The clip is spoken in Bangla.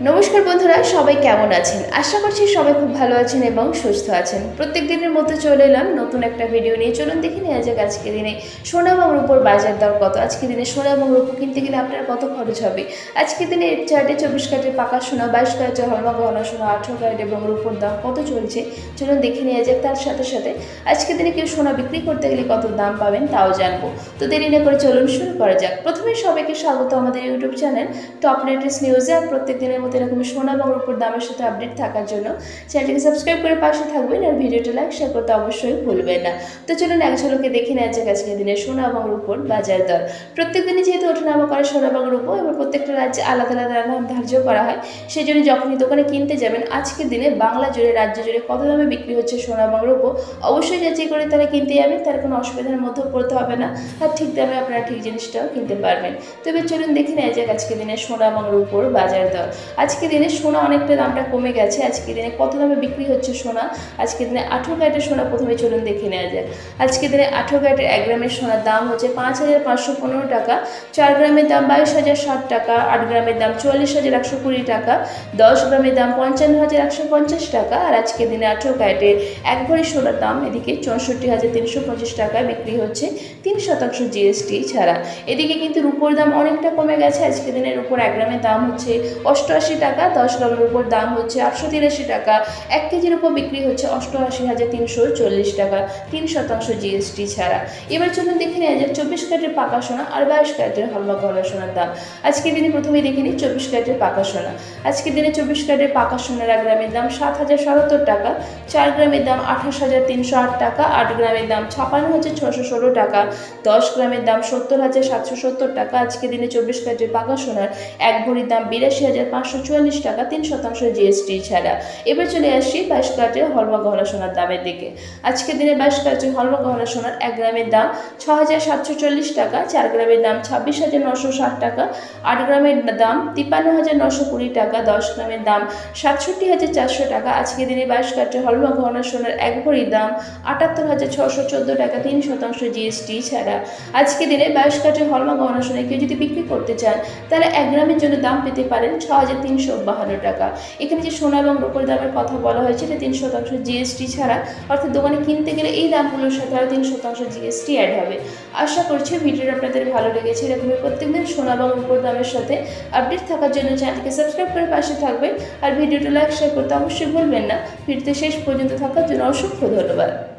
নমস্কার বন্ধুরা, সবাই কেমন আছেন? আশা করছি সবাই খুব ভালো আছেন এবং সুস্থ আছেন। প্রত্যেক দিনের মতো চলে এলাম নতুন একটা ভিডিও নিয়ে। চলুন দেখে নেওয়া যাক আজকে দিনে সোনা এবং রূপোর বাজার দর কত। আজকে দিনে সোনা এবং রূপো কিনতে গেলে আপনার কত খরচ হবে? আজকে দিনে চারটে চব্বিশ ক্যারেটের পাকা সোনা, বাইশ ক্যারেটের হলমা গহনা সোনা, আঠেরো ক্যারেট এবং রূপোর দাম কত চলছে? চলুন দেখে নেওয়া যাক তার সাথে সাথে আজকে দিনে কেউ সোনা বিক্রি করতে গেলে কত দাম পাবেন তাও জানব। তো দেরি না করে চলুন শুরু করা যাক। প্রথমে সবাইকে স্বাগত আমাদের ইউটিউব চ্যানেল টপ লেটেস্ট নিউজে আর প্রত্যেক দিনের মতো এরকম সোনা এবং রূপোর দামের সাথে আপডেট থাকার জন্য চ্যানেলটিকে সাবস্ক্রাইব করে পাশে থাকবেন আর ভিডিওটা লাইক শেয়ার করতে অবশ্যই ভুলবেন না। তো চলুন এক ঝলকে দেখে নেওয়া যাক আজকের দিনে সোনা এবং রূপোর বাজার দর। প্রত্যেক দিনই যেহেতু ওঠানামা করে সোনা এবং রূপো এবং প্রত্যেকটা রাজ্যে আলাদা আলাদা দাম ধার্য করা হয়। সেই জন্য যখনই দোকানে কিনতে যাবেন, আজকের দিনে বাংলা জুড়ে, রাজ্য জুড়ে কত দামে বিক্রি হচ্ছে সোনা এবং রূপো অবশ্যই যাচাই করে তারা কিনতে যাবেন তার কোনো অসুবিধার মধ্যেও পড়তে হবে না। আর ঠিক দামে আপনারা ঠিক জিনিসটাও কিনতে পারবেন। তবে চলুন দেখে নেওয়া যাক আজকের দিনে সোনা এবং রূপোর বাজার দর। আজকে দিনে সোনা অনেকটা দামটা কমে গেছে। আজকে দিনে কত দামে বিক্রি হচ্ছে সোনা? আজকে দিনে আঠেরো ক্যারেটের সোনা প্রথমে চলুন দেখে নেওয়া যায় আজকে দিনে আঠেরো ক্যারেটের এক গ্রামের সোনার দাম হচ্ছে পাঁচ হাজার পাঁচশো পনেরো টাকা, চার গ্রামের দাম বাইশ হাজার ষাট টাকা, আট গ্রামের দাম চুয়াল্লিশ হাজার একশো কুড়ি টাকা, দশ গ্রামের দাম পঞ্চান্ন হাজার একশো পঞ্চাশ টাকা, আর আজকে দিনে আঠেরো ক্যারেটের এক ভরি সোনার দাম এদিকে চৌষট্টি হাজার তিনশো পঁচিশ টাকায় বিক্রি হচ্ছে তিন শতাংশ জিএসটি ছাড়া। এদিকে কিন্তু রুপোর দাম অনেকটা কমে গেছে। আজকে দিনের উপর এক গ্রামের দাম হচ্ছে অষ্টআশি টাকা, দশ গ্রামের উপর দাম হচ্ছে আটশো তিরাশি টাকা। এক কেজির উপর বিক্রি হচ্ছে অষ্টআশি হাজার তিনশো চল্লিশ টাকা, তিন শতাংশ জিএসটি ছাড়া। এবার চলুন দেখে নেওয়া যাক চব্বিশ ক্যারেটের পাকা সোনা আর বাইশ ক্যারেটের হলমা গহনা সোনার দাম। আজকের দিনে প্রথমেই দেখে নিই চব্বিশ ক্যারেটের পাকা সোনা। আজকের দিনে চব্বিশ ক্যারেটের পাকা সোনার এক গ্রামের দাম সাত হাজার সাতাত্তর টাকা, চার গ্রামের দাম আঠাশ হাজার তিনশো আট টাকা, আট গ্রামের দাম ছাপান্ন হাজার ছশো ষোলো টাকা, দশ গ্রামের দাম সত্তর হাজার সাতশো সত্তর টাকা। আজকে দিনে চব্বিশ ক্যারেটের পাকা সোনার এক ভরির দাম বিরাশি হাজার পাঁচশো চুয়াল্লিশ টাকা, তিন শতাংশ জিএসটি ছাড়া। এবার চলে আসি বাইশ ক্যারেটের হলমা গহনা সোনার দামের দিকে। আজকের দিনে বাইশ ক্যারেটের হলমা গহনা সোনার এক গ্রামের দাম ছ হাজার সাতশো চল্লিশ টাকা, চার গ্রামের দাম ছাব্বিশ হাজার নশো ষাট টাকা, আট গ্রামের দাম তিপ্পান্ন হাজার নশো কুড়ি টাকা, দশ গ্রামের দাম সাতষট্টি হাজার চারশো টাকা। আজকের দিনে বাইশ ক্যারেটের হলমা গহনা সোনার এক ভরির দাম আটাত্তর হাজার ছশো চোদ্দ টাকা, তিন শতাংশ জিএসটি ছাড়া। আজকে দিনে বাইশ কাঠের হলমা গহনা সোনা কেউ যদি বিক্রি করতে চান, তাহলে এক গ্রামের জন্য দাম পেতে পারেন ছ হাজার তিনশো বাহান্ন টাকা। এখানে যে সোনা এবং রূপোর দামের কথা বলা হয়েছে এটা তিন শতাংশ জিএসটি ছাড়া, অর্থাৎ দোকানে কিনতে গেলে এই দামগুলোর সাথে আরও তিন শতাংশ জিএসটি অ্যাড হবে। আশা করছি ভিডিওটা আপনাদের ভালো লেগেছে। এরকমই প্রত্যেকদিন সোনা এবং রূপোর দামের সাথে আপডেট থাকার জন্য চ্যানেলটিকে সাবস্ক্রাইব করে পাশে থাকবেন। আর ভিডিওটা লাইক শেয়ার করতে অবশ্যই ভুলবেন না। ভিডিওতে শেষ পর্যন্ত থাকার জন্য অসংখ্য ধন্যবাদ।